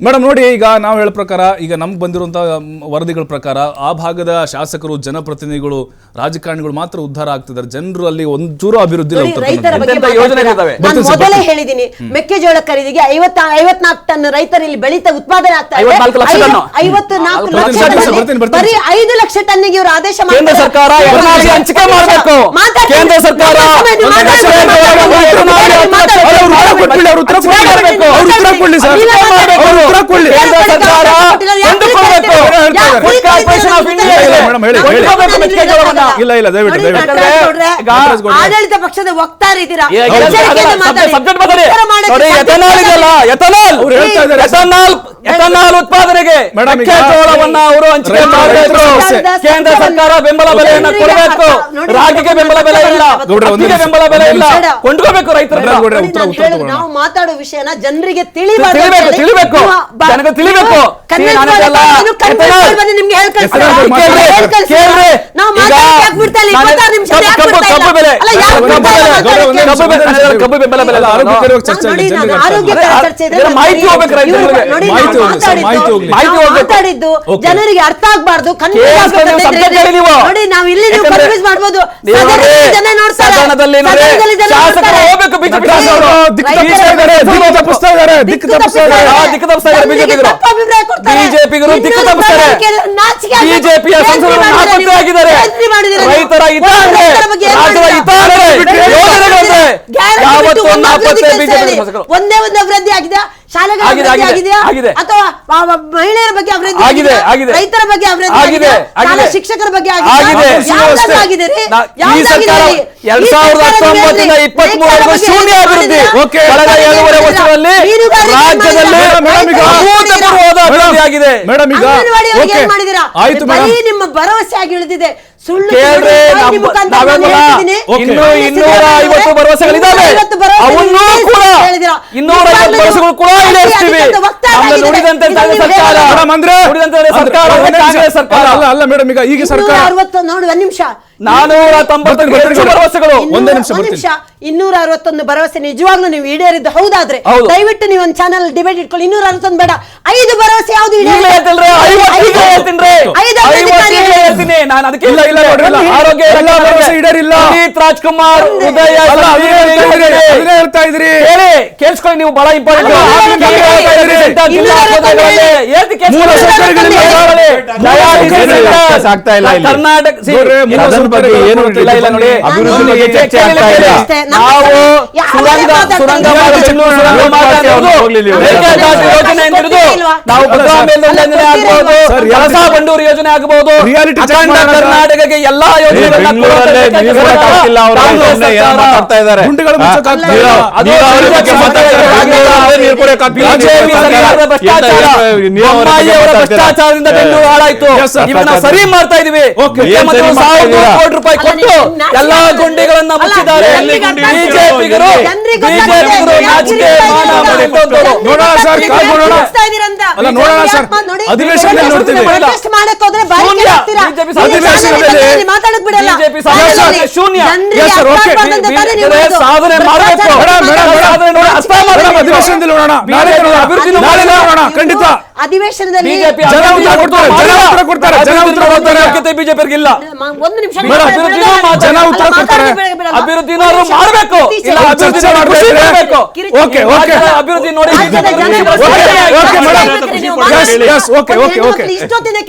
Madam ನೋಡಿ ಈಗ ನಾವು ಹೇಳೋ ಪ್ರಕಾರ ಈಗ ನಮ್ಗೆ ಬಂದಿರುವಂಥ ವರದಿಗಳ ಪ್ರಕಾರ ಆ ಭಾಗದ ಶಾಸಕರು ಜನಪ್ರತಿನಿಧಿಗಳು ರಾಜಕಾರಣಿಗಳು ಮಾತ್ರ ಉದ್ಧಾರ ಆಗ್ತಿದ್ದಾರೆ. ಜನರು ಅಲ್ಲಿ ಒಂಚೂರು ಅಭಿವೃದ್ಧಿ ಮೊದಲೇ ಹೇಳಿದೀನಿ ಮೆಕ್ಕೆಜೋಳ ಖರೀದಿಗೆ ಐವತ್ತ ಐವತ್ನಾಲ್ಕು ಟನ್ ರೈತರು ಇಲ್ಲಿ ಬೆಳೀತ ಉತ್ಪಾದನೆ ಆಗ್ತಾ ಇದೆ. ಬರೀ ಐದು ಲಕ್ಷ ಟನ್ನಿಗೆ ಇವರು ಆದೇಶ ಸರ್ಕಾರ ಕೇಂದ್ರ ಸರ್ಕಾರ ಫುಡ್ ಕಾರ್ಪೊರೇಷನ್ ಆಫ್ ಇಂಡಿಯಾ. ಇಲ್ಲ, ಇಲ್ಲ, ದಯವಿಟ್ಟು, ದಯವಿಟ್ಟು. ಆಡಳಿತ ಪಕ್ಷದ ಎಚ್ಚರಿಕೆಯಿಂದ ಮಾತಾಡಿ. ಸಬ್ಜೆಕ್ಟ್ ಮಾತಾಡಿ. ಎಥನಾಲ್. ಇದೆಯಲ್ಲ ಎಥನಾಲ್ ಇದ್ದಾರೆ. ಎಥನಾಲ್ ಎಥನಾಲ್ ಉತ್ಪಾದನೆಗೆ ಮೆಕ್ಕೆಜೋಳವನ್ನ ಅವರು ಹಂಚಿಕೆ ಮಾಡಬೇಕು. ಕೇಂದ್ರ ಸರ್ಕಾರ ಬೆಂಬಲ ಬೆಲೆಯನ್ನ ಕೊಡಬೇಕು. ರಾಗಿಗೆ ಬೆಂಬಲ ಬೆಲೆ ಇಲ್ಲ. ಅಕ್ಕಿಗೆ ಬೆಂಬಲ ಬೆಲೆ ಇಲ್ಲ. ಕೊಂಡ್ಕೋಬೇಕು ರೈತರು. ನಾವು ಮಾತಾಡೋ ವಿಷಯನ ಜನರಿಗೆ ತಿಳಿಬೇಕು, ತಿಳಿಬೇಕು. ಜನರಿಗೆ ತಿಳಿಬೇಕು. ಕಬ್ಬು- ಬೆಂಬಲ ಬೆಲೆ ಚರ್ಚೆ ನಾನು ಮಾಹಿತಿ ಇವ್ರು- ಹೋಗ್ಬೇಕು ರೈತರಿಗೆ. ಮಾತಾಡಿದ್ದು-. ಜನರಿಗೆ ಅರ್ಥ ಆಗ್ಬಾರ್ದು. ನೋಡಿ ನಾವು ಇಲ್ಲಿ ನೀವು ಕನ್ಫ್ಯೂಸ್ ಮಾಡ್ಬೋದು ಜನ ಬಿಜೆಪಿಗರು. ದಿಕ್ಕು ತಪ್ಪಿಸ್ತಾರೆ. ಬಿಜೆಪಿಯ ಸಂಸದರು. ಆಗಿದ್ದಾರೆ. ರೈತರ ರಾಜ್ಯದ ಯಾವತ್ತೂ ನಾಪತ್ತೆ ಬಿಜೆಪಿ ಒಂದೇ ಒಂದು ಅಭಿವೃದ್ಧಿ ಆಗಿದೆ ಶಾಲೆಗಳ ಆಗಿದೆ, ಆಗಿದೆಯಾ? ಅಥವಾ ಮಹಿಳೆಯರ ಬಗ್ಗೆ ಅಭಿವೃದ್ಧಿ ಆಗಿದೆ, ಆಗಿದೆ. ರೈತರ ಬಗ್ಗೆ ಅಭಿವೃದ್ಧಿ ಆಗಿದೆ? ಶಾಲಾ ಶಿಕ್ಷಕರ ಬಗ್ಗೆ ಆಗಿದೆ. ಆಗಿದೆ ರೀ? ಈ ಸರ್ಕಾರ ಶೂನ್ಯ ಅಭಿವೃದ್ಧಿ. ಓಕೆ. ಕಳೆದ ವರ್ಷಗಳಲ್ಲಿ ರಾಜ್ಯದಲ್ಲಿ ಅಭೂತಪೂರ್ವವಾದ ಅಭಿವೃದ್ಧಿ ಆಗಿದೆ. ಮೇಡಮ್ ಈಗ ಓಕೆ. ಆಯ್ತು ಮೇಡಮ್. ನಿಮ್ಮ ಭರವಸೆ ಆಗಿ ಉಳಿದಿದೆ ಸುಳ್ಳು ಕೇಳ್ರಿ. ಇನ್ನೂ ಇನ್ನೂರ ಐವತ್ತು ಭರವಸೆಗಳಿದ್ದಾವೆ ಇನ್ನೂರ ಐವತ್ತು ಭರವಸೆ ಅವನ್ನೂ ನೀವು ಕೂಡ ಹೇಳಿದ್ದೀರಾ. ಇನ್ನೂರ ಐವತ್ತು ಭರವಸೆಗಳು ಕೂಡ ಈಡೇರಿಸ್ತೀವಿ. ನುಡಿದಂತೆ ಇದನ್ನು ಸರ್ಕಾರ. ಮೇಡಮ್ ಅಂದ್ರೆ ನುಡಿದಂತೆ ಸರ್ಕಾರ ಅಂದ್ರೆ ಅಂದ್ರೆ ಕಾಂಗ್ರೆಸ್ ಸರ್ಕಾರ ಅಲ್ಲ ಅಲ್ಲ ಮೇಡಮ್ ಈಗ ಈಗ ಸರ್ಕಾರ ಅರವತ್ತು ನೋಡಿ ಒಂದ್ ನಿಮಿಷ ನಾನೂರ ತೊಂಬತ್ತಕ್ಕೆ ಹೆಚ್ಚು ಭರವಸೆಗಳು. ಇನ್ನೂರ- ಒಂದೇ ನಿಮಿಷ ಒಂದ್ ಬರ್ತೀನಿ. ನಿಮಿಷ. ಇನ್ನೂರ ಅರವತ್ತೊಂದು ಭರವಸೆ ನಿಜವಾಗ್ಲೂ ನೀವು ಈಡೇರಿದ್ದು ಹೌದಾದ್ರೆ? ಹೌದು. ದಯವಿಟ್ಟು ನೀವು ಒಂದು ಚಾನಲ್ ಡಿಬೇಟ್ ಇಟ್ಕೊಳ್ಳಿ. ಇನ್ನೂರ ಅರವತ್ತೊಂದು ಬೇಡ. ಐದು ಭರವಸೆ ಯಾವ್ದು ಈಗಲೇ ಐವತ್ತಿಗೆ ಹೇಳ್ತೀನಿ ಐದು ಹೇಳ್ತೀನಿ. ನಾನು ಅದಕ್ಕೆ ಇಲ್ಲ, ಇಲ್ಲ, ನೋಡ್ರಿ, ಇಲ್ಲ. ಆರೋಗ್ಯ ಎಲ್ಲ ಇಲಾಖೆ ಭರವಸೆ ಈಡೇರಿಲ್ಲ. ಪುನೀತ್ ರಾಜ್ಕುಮಾರ್ ಉದಯ ಅಲ್ಲ ಅದನ್ನೇ ಹೇಳ್ತಾ ಇದ್ರಿ ಅದನ್ನೇ ಹೇಳ್ತಾ ಇದ್ರಿ ಹೇಳಿ ಕೇಳಿಸ್ಕೊಳ್ಳಿ ನೀವು ಬಹಳ ಇಂಪಾರ್ಟೆಂಟ್ ಅಲ್ಲ, ಅಲ್ಲ, ಅಲ್ಲ, ಜಿಲ್ಲಾ ಆಸ್ಪತ್ರೆಗಳಲ್ಲಿ ಹೇಳ್ತಿ ಕೇಳಿಸ್ಕೊಳ್ಳಿ. ಮೂಲ ಸೌಕರ್ಯಗಳಿಲ್ಲ. ಸೆಂಟರ್, ಇಲ್ಲ ಇಲ್ಲಿ. ಕರ್ನಾಟಕ ನೋಡ್ರಿ, ಮೂಲ ಬಗ್ಗೆ ಏನು ನೋಡಿ. ನಾವು ಸುರಂಗ ಸುರಂಗ ನಾವು ಬಂಡೂರು ಯೋಜನೆ ಆಗಬಹುದು ಕರ್ನಾಟಕಕ್ಕೆ ಎಲ್ಲಾ ಯೋಜನೆ? ಭ್ರಷ್ಟಾಚಾರದಿಂದ ಬೆಂಗಳೂರು ಹಾಳಾಯ್ತು. ಸರಿ ಮಾಡ್ತಾ ಇದೀವಿ ಕೋಟಿ ರೂಪಾಯಿ ಕೊಟ್ಟು ಎಲ್ಲಾ. ಗುಂಡಿಗಳನ್ನ ಮುಚ್ಚಿದ್ದಾರೆ. ಬಿಜೆಪಿಗರು. ಬಿಜೆಪಿಗರು ಯಾಕೆ ನಾಚಿಕೆ ಮಾನ ಇದ್ದೀರಾ? ನೋಡೋಣ ಸರ್, ಕಾದ್ ನೋಡೋಣ. ಹಿಡಿಸ್ತಾ ಇದ್ದೀರಂತ. ಅಲ್ಲ, ನೋಡೋಣ ಸರ್. ಯಾಕೆ ನೋಡ್ತೀವಿ. protest ಹೋದ್ರೆ ಬಾಯಿ ಬಿಜೆಪಿ ಇಲ್ಲಿ ಅಧಿವೇಶನದಲ್ಲಿ ಚಾನಲ್ ಮಾತಾಡಕ್ ಬಿಡಲ್ಲ ಬಿಜೆಪಿ ಚಾನಲಲ್ಲಿ ಶೂನ್ಯ. ಜನರಿಗೆ Yes, sir, ಅರ್ಥ okay. ಆಗ್ಬಾರ್ದು ಅಂತ ತಾನೇ ನೀವು ಬಿಜೆಪಿ ಹೇಳೋದು. ಸಾಧನೆ ಮಾಡ್ಬೇಕು. Madam, madam, madam. ಸಾಧನೆ ನೋಡಿ ಅರ್ಥ ಮಾಡ್ಬೇಕು. ಅಧಿವೇಶನದಲ್ಲಿ ನೋಡೋಣ ನಾಳೆ ನೋಡೋಣ ಅಭಿವೃದ್ಧಿ ನಾಳೆ ನೋಡೋಣ ಖಂಡಿತ ಅಧಿವೇಶನದಲ್ಲಿ ಬಿಜೆಪಿ ಜನ ಉತ್ತರ ಕೊಡ್ತಾರೆ, ಜನ ಉತ್ತರ ಕೊಡ್ತಾರೆ, ಜನ ಉತ್ತರ ಕೊಡ್ತಾರೆ. ಬಿಜೆಪಿ ಇಲ್ಲ? ಒಂದು ನಿಮಿಷ. ಜನ ಉತ್ತರ ಕೊಡ್ತಾರೆ. ಅಭಿವೃದ್ಧಿನಾದ್ರು ಮಾಡ್ಬೇಕು ಇಲ್ಲ ಅಭಿವೃದ್ಧಿ ಮಾಡಬೇಕು ಖುಷಿ ಓಕೆ, ಓಕೆ. ಅಭಿವೃದ್ಧಿ ನೋಡಿ. ಅಭಿವೃದ್ಧಿ ಓಕೆ, ಓಕೆ,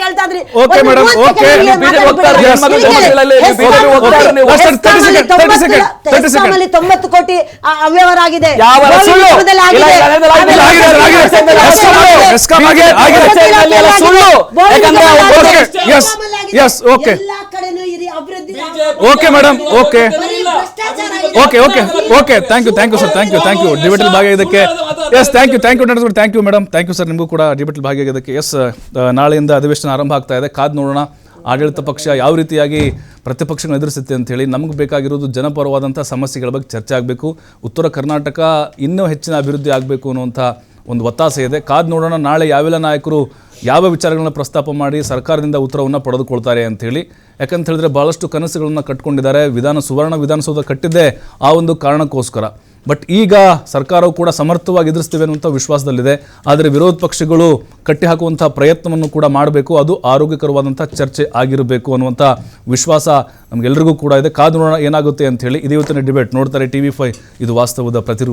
ಕೇಳ್ತಾ ಇದ್ರಿ. ಓಕೆ ಒಂದು madam, ಮೂವತ್ತು okay. ಬಿಜೆಪಿ ಹೋಗ್ತಾರೆ, Yes, ಹೆಣ್ಮಕ್ಳು ಹೀಗೆ ಹೋಗ್ತಿಲ್ಲ, ಎಸ್ ಬಿಜೆಪಿ ಕಾಮ್ ಹೋಗ್ತಾರೆ, ಅಲ್ಲಿ ನೀವು Last ಎಸ್ ಕಾಮ್ 30 ಅಲ್ಲಿ 30 second, ತೊಂಬತ್ತು- 30 ಎಸ್ ಅಲ್ಲಿ ತೊಂಬತ್ತು ಕೋಟಿ ಆ, ಅವ್ಯವಹಾರ ಆಗಿದೆ. ಯಾವ ಸುಳ್ಳು? ಆಗಿದೆ. Okay. Madam okay. Okay okay okay thank you thank you sir thank you thank you ಡಿಬೇಟಲ್ ಭಾಗಿಯಾಗಿದ್ದಕ್ಕೆ yes thank you thank you ನಡೆದ್ರು thank you madam thank you sir ನಿಮಗೂ ಕೂಡ ಡಿಬೇಟಲ್ ಭಾಗಿಯಾಗಿದ್ದಕ್ಕೆ ಎಸ್ ನಾಳೆಯಿಂದ ಅಧಿವೇಶನ ಆರಂಭ ಆಗ್ತಾ ಇದೆ. ಕಾದ್ ನೋಡೋಣ. ಆಡಳಿತ ಪಕ್ಷ ಯಾವ ರೀತಿಯಾಗಿ ಪ್ರತಿಪಕ್ಷಗಳನ್ನ ಎದುರಿಸುತ್ತೆ ಅಂತೇಳಿ ನಮಗೆ ಬೇಕಾಗಿರೋದು ಜನಪರವಾದಂಥ ಸಮಸ್ಯೆಗಳ ಬಗ್ಗೆ ಚರ್ಚೆ ಆಗಬೇಕು. ಉತ್ತರ ಕರ್ನಾಟಕ ಇನ್ನೂ ಹೆಚ್ಚಿನ ಅಭಿವೃದ್ಧಿ ಆಗಬೇಕು ಅನ್ನುವಂಥ ಒಂದು ಒತ್ತಾಸೆ ಇದೆ. ಕಾದ್ ನೋಡೋಣ, ನಾಳೆ ಯಾವೆಲ್ಲ ನಾಯಕರು ಯಾವ ವಿಚಾರಗಳನ್ನ ಪ್ರಸ್ತಾಪ ಮಾಡಿ ಸರ್ಕಾರದಿಂದ ಉತ್ತರವನ್ನು ಪಡೆದುಕೊಳ್ತಾರೆ ಅಂತೇಳಿ. ಯಾಕಂತ ಹೇಳಿದ್ರೆ ಭಾಳಷ್ಟು ಕನಸುಗಳನ್ನು ಕಟ್ಕೊಂಡಿದ್ದಾರೆ. ವಿಧಾನ, ಸುವರ್ಣ ವಿಧಾನಸೌಧ ಕಟ್ಟಿದ್ದೆ ಆ ಒಂದು ಕಾರಣಕ್ಕೋಸ್ಕರ. ಬಟ್ ಈಗ ಸರ್ಕಾರವು ಕೂಡ ಸಮರ್ಥವಾಗಿ ಎದುರಿಸ್ತೇವೆ ಅನ್ನುವಂಥ ವಿಶ್ವಾಸದಲ್ಲಿದೆ. ಆದರೆ ವಿರೋಧ ಪಕ್ಷಗಳು ಕಟ್ಟಿಹಾಕುವಂಥ ಪ್ರಯತ್ನವನ್ನು ಕೂಡ ಮಾಡಬೇಕು. ಅದು ಆರೋಗ್ಯಕರವಾದಂಥ ಚರ್ಚೆ ಆಗಿರಬೇಕು ಅನ್ನುವಂಥ ವಿಶ್ವಾಸ ನಮಗೆಲ್ಲರಿಗೂ ಕೂಡ ಇದೆ. ಕಾದು ನೋಡೋಣ ಏನಾಗುತ್ತೆ ಅಂತ ಹೇಳಿ ಇದೇ ಇವತ್ತಿನ ಡಿಬೇಟ್ ನೋಡ್ತಾರೆ ಟಿ ವಿ ಫೈ ಇದು ವಾಸ್ತವದ ಪ್ರತಿರೂಪ.